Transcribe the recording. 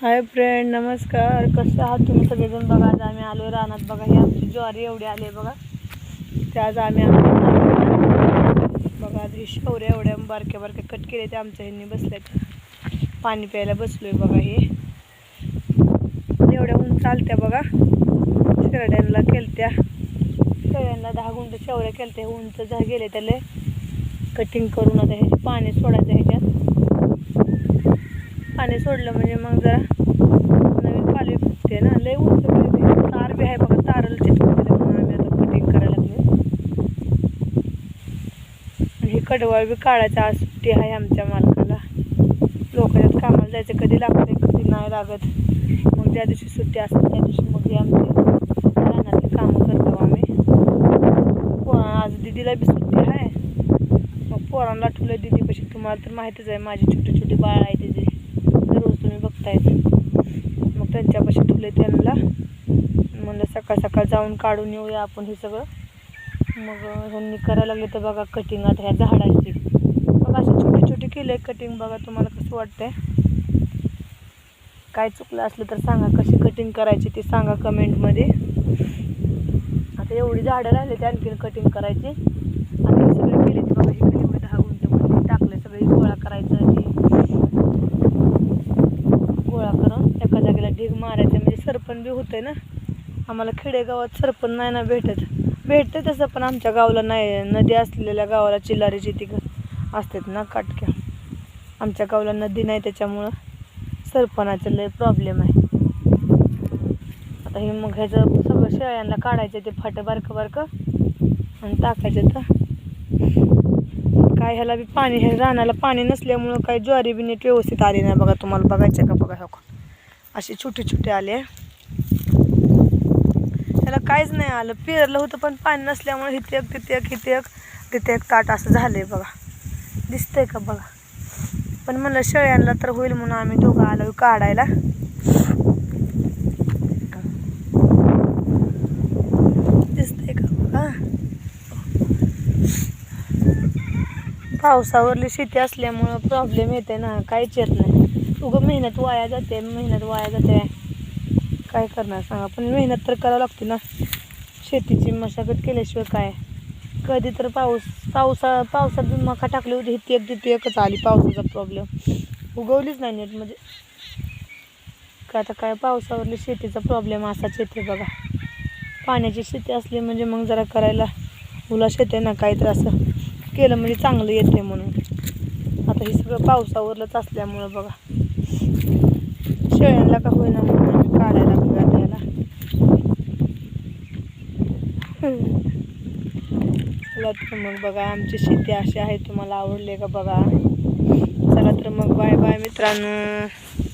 Hi friend नमस्कार. कसं आहात तुम्ही सगळेजण? बघा आज आम्ही आलो रानात. बघा ही आमची ज्वारी एवढी आली बघा. ते आज आम्ही बघा आज ही शौर्या एवढ्या बारक्या बारक्या कट केले ते आमच्या ह्यांनी बसल्यात पाणी प्यायला बसलोय बघा हे. एवढ्या ऊन चालत्या बघा. शेरड्यांना केलत्या. शेळ्यांना दहा गुंठ शेवऱ्या केलत्या. उंच झा गेले त्याला कटिंग करून आता ह्याचे पाणी सोडायचं ह्याच्यात. पाणी सोडलं म्हणजे मग जरा नवीन पालवी फुटते ना. लय उंच तार बी आहे बघा तारला चिटकून म्हणून आम्ही आता कटिंग करायला लागले आणि हे कडवाळ बी काढायचं आज सुट्टी आहे आमच्या मालकाला. लोकांच्यात कामाला जायचं कधी लागते कधी नाही लागत. मग ज्या दिवशी सुट्टी असते त्या दिवशी मग हे आमचे रानातले कामं करतो आम्ही. आज दिदीला बी सुट्टी आहे. मग पोरांना ठेवलं दिदीपाशी तुम्हाला तर माहितीच आहे माझी छोटी छोटी बाळ आहे तिथे तुम्ही बघतायत. मग त्यांच्यापाशी ठेवले त्यांना. म्हणलं सकाळ सकाळ जाऊन काढून येऊया आपण हे सगळं. मग ह्यांनी करायला लागले तर बघा कटिंग आता ह्या झाडाची. बघा अशी छोटी छोटी केले कटिंग बघा तुम्हाला कसं वाटतंय. काय चुकलं असलं तर सांगा कशी कटिंग करायची ते सांगा कमेंटमध्ये आता एवढी झाडं राहिले ते आणखीन कटिंग करायची आता हे सगळे केले ते बघा इकडे एवढे दहा गुंठमध्ये टाकले सगळे गोळा करायचं ते गोळा करून एका मारायचं म्हणजे सरपण बी होतंय ना. आम्हाला खेडेगावात सरपण नाही ना भेटत. भेटतं तसं पण आमच्या गावाला नाही. नदी असलेल्या गावाला चिल्लारीची ती असतात ना काटक्या. आमच्या गावाला नदी नाही त्याच्यामुळं सरपणाचं लय प्रॉब्लेम आहे. आता हे मग ह्याचं सगळं शेळ्यांना काढायचं ते फाटं बारकं बारकं आणि टाकायचं तर. काय ह्याला बी पाणी हे रानाला पाणी नसल्यामुळं काही ज्वारी बी नीट व्यवस्थित आली नाही बघा तुम्हाला बघायचं का? बघा हो असे छोटे छोटे आले. त्याला काहीच नाही आलं. पेरलं होतं पण पाणी नसल्यामुळे हिथे एक तिथे एक हिथे एक तिथे एक ताट असं झालंय बघा. दिसतंय का बघा? पण म्हणलं शेळ्यांना तर होईल म्हणून आम्ही दोघं आलो काढायला. दिसतंय का बघा? पावसावरली शेती असल्यामुळं प्रॉब्लेम येते ना. काहीच येत नाही. उगं मेहनत वाया जाते मेहनत वाया जाते. काय करणार सांगा पण मेहनत तर करावं लागते ना. शेतीची मशागत केल्याशिवाय काय? कधी तर पाऊस पावसा पावसात मका टाकली होती ती एक तिथे एकच आली पावसाचा प्रॉब्लेम उगवलीच नाही नीट म्हणजे का आता काय पावसावरली शेतीचा प्रॉब्लेम असाच येते बघा. पाण्याची शेती असली म्हणजे मग जरा करायला उलाश येते ना काहीतरी असं. केलं म्हणजे चांगलं येते म्हणून. आता हे सगळं पावसावरलंच असल्यामुळं बघा. शेळ्यांना का होईना म्हणून काढायला बघा त्याला चला तर मग बघा आमची शेती अशी आहे तुम्हाला आवडले का बघा? चला तर मग बाय बाय मित्रांनो.